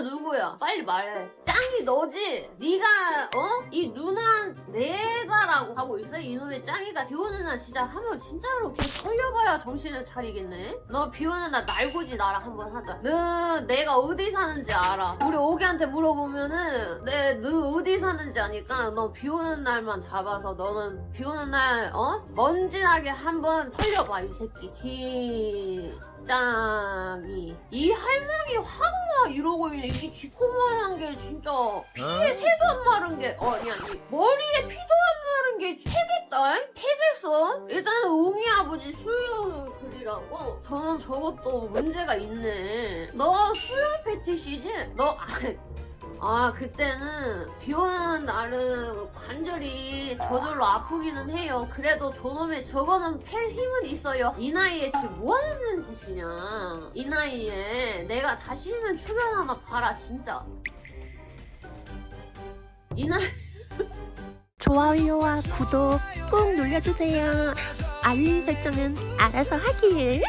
누구야? 빨리 말해. 짱이 너지? 네가 어? 이 누나 내가라고 하고 있어? 이놈의 짱이가 비 오는 날 진짜 한번 진짜로 걔 털려봐야 정신을 차리겠네. 너 비 오는 날 날고지 나랑 한번 하자. 너 내가 어디 사는지 알아. 우리 오기한테 물어보면은 내 너 어디 사는지 아니까 너 비 오는 날만 잡아서 너는 비 오는 날 어? 먼지나게 한번 털려봐 이 새끼. 기짱 이이 할머니 확마 이러고 있네 이 쥐코만한 게 진짜 피에 새도 안 마른 게 어, 아니 아니 머리에 피도 안 마른 게 캐겠다 캐겠어? 일단 웅이 아버지 수요 글이라고? 저는 저것도 문제가 있네. 너 수요 패티시지? 너 아, 아 그때는 비 오는 날은 관절이 저절로 아프기는 해요 그래도 저놈의 저거는 팰 힘은 있어요 이 나이에 지금 뭐하는 짓이냐 이 나이에 내가 다시는 출연 하나 봐라 진짜 이 나이 좋아요와 구독 꾹 눌러주세요. 알림 설정은 알아서 하길.